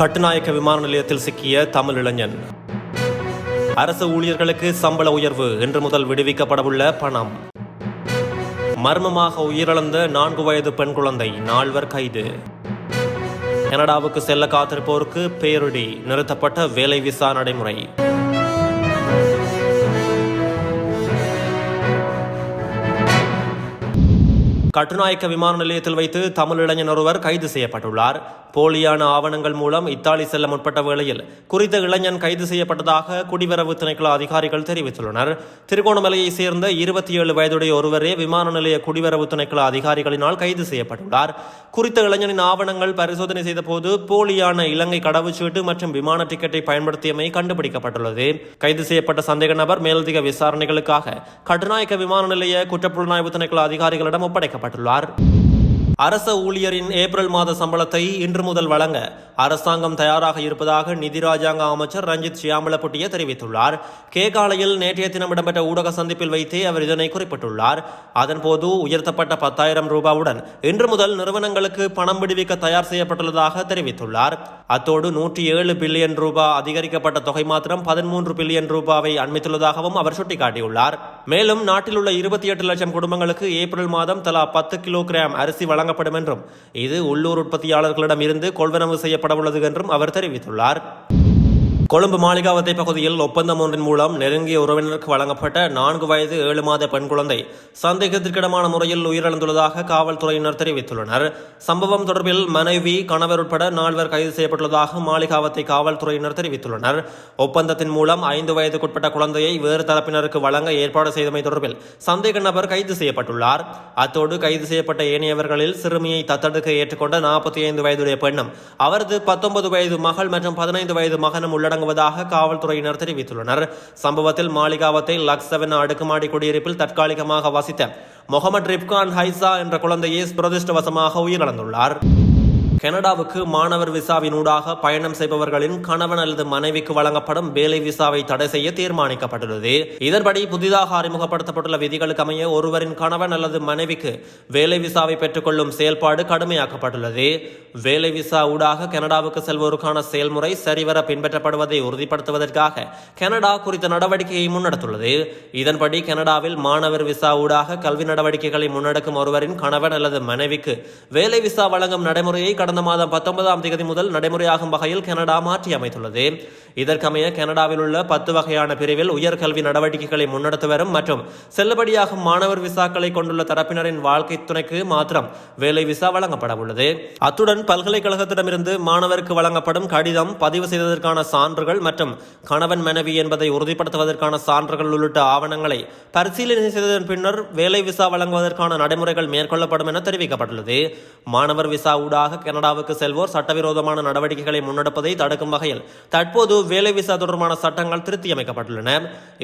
கட்டுநாயக்க விமான நிலையத்தில் சிக்கிய தமிழ் இளைஞன். அரசு ஊழியர்களுக்கு சம்பள உயர்வு இன்று முதல் விடுவிக்கப்படவுள்ள பணம். மர்மமாக உயிரிழந்த நான்கு வயது பெண் குழந்தை நால்வர் கைது. கனடாவுக்கு செல்ல காத்திருப்போருக்கு பேரிடி நிறுத்தப்பட்ட வேலை விசா நடைமுறை. கட்டுநாயக்க விமான நிலையத்தில் வைத்து தமிழ் இளைஞன் ஒருவர் கைது செய்யப்பட்டுள்ளார். போலியான ஆவணங்கள் மூலம் இத்தாலி செல்ல முற்பட்ட வேளையில் குறித்த இளைஞன் கைது செய்யப்பட்டதாக குடிவரவு திணைக்கள அதிகாரிகள் தெரிவித்துள்ளனர். திருகோணமலையைச் சேர்ந்த இருபத்தி ஏழு வயதுடைய ஒருவரே விமான நிலைய குடிவரவு திணைக்கள அதிகாரிகளினால் கைது செய்யப்பட்டுள்ளார். குறித்த இளைஞனின் ஆவணங்கள் பரிசோதனை செய்தபோது போலியான இலங்கை கடவுச்சீட்டு மற்றும் விமான டிக்கெட்டை பயன்படுத்தியமை கண்டுபிடிக்கப்பட்டுள்ளது. கைது செய்யப்பட்ட சந்தேக நபர் மேலதிக விசாரணைகளுக்காக கட்டுநாயக்க விமான நிலைய குற்றப்புலனாய்வு திணைக்கள அதிகாரிகளிடம் ஒப்படைக்கப்பட்டுள்ளார். அரச ஊழியரின் ஏப்ரல் மாத சம்பளத்தை இன்று முதல் வழங்க அரசாங்கம் தயாராக இருப்பதாக நிதி ராஜாங்க அமைச்சர் ரஞ்சித் சியாமலப்புட்டிய தெரிவித்துள்ளார். கேகாலையில் நேற்றைய தினம் இடம்பெற்ற ஊடக சந்திப்பில் வைத்தே அவர் இதனை குறிப்பிட்டுள்ளார். அதன்போது உயர்த்தப்பட்ட பத்தாயிரம் ரூபாவுடன் இன்று முதல் நிறுவனங்களுக்கு பணம் விடுவிக்க தயார் செய்யப்பட்டுள்ளதாக தெரிவித்துள்ளார். அத்தோடு நூற்றி ஏழு பில்லியன் ரூபாய் அதிகரிக்கப்பட்ட தொகை மாத்திரம் பதிமூன்று பில்லியன் ரூபாவை அண்மித்துள்ளதாகவும் அவர் சுட்டிக்காட்டியுள்ளார். மேலும் நாட்டில் உள்ள இருபத்தி எட்டு லட்சம் குடும்பங்களுக்கு ஏப்ரல் மாதம் தலா பத்து கிலோ கிராம் அரிசி வழங்கப்படும் என்றும் இது உள்ளூர் உற்பத்தியாளர்களிடம் இருந்து கொள்வனவு செய்யப்பட உள்ளது என்றும் அவர் தெரிவித்துள்ளார். கொழும்பு மாளிகாவத்தை பகுதியில் ஒப்பந்தம் ஒன்றின் மூலம் நெருங்கிய உறவினருக்கு வழங்கப்பட்ட நான்கு வயது ஏழு மாத பெண் குழந்தை சந்தேகத்திற்கிடமான முறையில் உயிரிழந்துள்ளதாக காவல்துறையினர் தெரிவித்துள்ளனர். சம்பவம் தொடர்பில் மனைவி கணவர் உட்பட நால்வர் கைது செய்யப்பட்டுள்ளதாக மாளிகாவத்தை காவல்துறையினர் தெரிவித்துள்ளனர். ஒப்பந்தத்தின் மூலம் ஐந்து வயதுக்குட்பட்ட குழந்தையை வேறு தரப்பினருக்கு வழங்க ஏற்பாடு செய்தமை தொடர்பில் சந்தேக நபர் கைது செய்யப்பட்டுள்ளார். அத்தோடு கைது செய்யப்பட்ட ஏனையவர்களில் சிறுமியை தத்தெடுக்க ஏற்றுக்கொண்ட நாற்பத்தி ஐந்து வயதுடைய பெண்ணும் அவரது பத்தொன்பது வயது மகள் மற்றும் பதினைந்து வயது மகனும் வழங்குவதாக காவல்துறையினர் தெரிவித்துள்ளனர். சம்பவத்தில் மாளிகாவத்தை லக்ஸவன் அடுக்குமாடி குடியிருப்பில் தற்காலிகமாக வசித்த முகமது ரிப்கான் ஹைசா என்ற குழந்தையை துரதிருஷ்டவசமாக உயிரிழந்துள்ளார். கனடாவுக்கு மாணவர் விசாவினூடாக பயணம் செய்பவர்களின் கணவன் அல்லது மனைவிக்கு வழங்கப்படும் வேலை விசாவை தடை செய்ய தீர்மானிக்கப்பட்டுள்ளது. இதன்படி புதிதாக அறிமுகப்படுத்தப்பட்டுள்ள விதிகளுக்கு அமைய ஒருவரின் கணவன் அல்லது மனைவிக்கு வேலை விசாவை பெற்றுக்கொள்ளும் செயல்பாடு கடுமையாக்கப்பட்டுள்ளது. வேலை விசா ஊடாக கனடாவுக்கு செல்வோருக்கான செயல்முறை சரிவர பின்பற்றப்படுவதை உறுதிப்படுத்துவதற்காக கனடா குறித்த நடவடிக்கையை முன்னெடுத்துள்ளது. இதன்படி கனடாவில் மாணவர் விசா ஊடாக கல்வி நடவடிக்கைகளை முன்னெடுக்கும் ஒருவரின் கணவன் அல்லது மனைவிக்கு வேலை விசா வழங்கும் நடைமுறையை கடந்த மாதம் பத்தொன்பதாம் தேதி முதல் நடைமுறையாகும் வகையில் கனடா மாற்றி அமைத்துள்ளது. இதற்கமைய கனடாவில் உள்ள பத்து வகையான பிரிவில் உயர்கல்வி நடவடிக்கைகளை முன்னெடுத்து வரும் மற்றும் செல்லுபடியாகும் மாணவர் விசாக்களை கொண்டுள்ள தரப்பினரின் வாழ்க்கை துணைக்கு மாத்திரம் வேலை விசா வழங்கப்பட உள்ளது. அத்துடன் பல்கலைக்கழகத்திடமிருந்து மாணவருக்கு வழங்கப்படும் கடிதம் பதிவு செய்ததற்கான சான்றுகள் மற்றும் கணவன் மனைவி என்பதை உறுதிப்படுத்துவதற்கான சான்றுகள் உள்ளிட்ட ஆவணங்களை பரிசீலனை செய்ததன் பின்னர் வேலை விசா வழங்குவதற்கான நடைமுறைகள் மேற்கொள்ளப்படும் என தெரிவிக்கப்பட்டுள்ளது. மாணவர் விசா ஊடாக கனடாவுக்கு செல்வோர் சட்டவிரோதமான நடவடிக்கைகளை முன்னெடுப்பதை தடுக்கும் வகையில் தற்போது வேலை விசா தொடர்பான சட்டங்கள் திருத்தியமைக்கப்பட்டுள்ளன.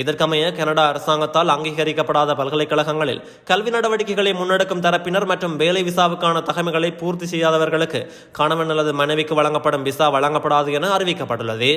இதற்கமைய கனடா அரசாங்கத்தால் அங்கீகரிக்கப்படாத பல்கலைக்கழகங்களில் கல்வி நடவடிக்கைகளை முன்னெடுக்கும் தரப்பினர் மற்றும் வேலை விசாவுக்கான தகமைகளை பூர்த்தி செய்யாதவர்களுக்கு கணவன் அல்லது மனைவிக்கு வழங்கப்படும் விசா வழங்கப்படாது என அறிவிக்கப்பட்டுள்ளது.